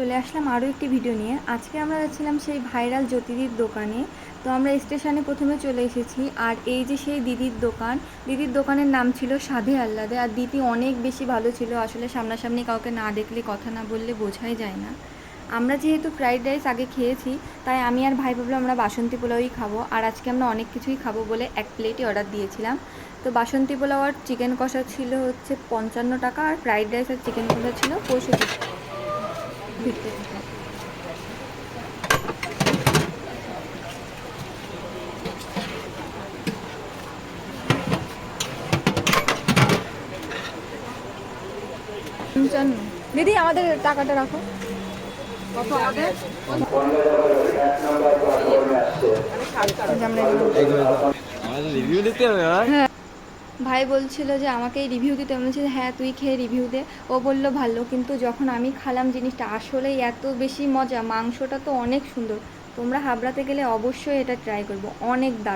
চলে আসলাম আরও একটি ভিডিও নিয়ে। আজকে আমরা যাচ্ছিলাম সেই ভাইরাল জ্যোতিদির দোকানে। তো আমরা স্টেশনে প্রথমে চলে এসেছি আর এই যে সেই দিদির দোকান, দিদির দোকানের নাম ছিল সাধে আহ্লাদে আর দিদি অনেক বেশি ভালো ছিল। আসলে সামনাসামনি কাউকে না দেখলে, কথা না বললে বোঝাই যায় না। আমরা যেহেতু ফ্রাইড রাইস আগে খেয়েছি, তাই আমি আর ভাই ভাবলাম আমরা বাসন্তী পোলাওই খাব। আর আজকে আমরা অনেক কিছুই খাব বলে এক প্লেটই অর্ডার দিয়েছিলাম। তো বাসন্তী পোলাও আর চিকেন কষা ছিল হচ্ছে পঞ্চান্ন টাকা আর ফ্রাইড রাইস আর চিকেন কষা ছিল পঁয়ষট্টি টাকা। দিদি আমাদের টাকাটা রাখো। কত আমাদের আমরা রিভিউ দিতে হবে ভাই বলছিল যে আমাকেই রিভিউ দিতে। বলছি হ্যাঁ তুই খেয়ে রিভিউ দে। ও বলল, ভালো, কিন্তু যখন আমি খালাম জিনিসটা, আসলেই এত বেশি মজা। মাংসটা তো অনেক সুন্দর। তোমরা হাবড়াতে গেলে অবশ্যই এটা ট্রাই করব। অনেক দারুণ।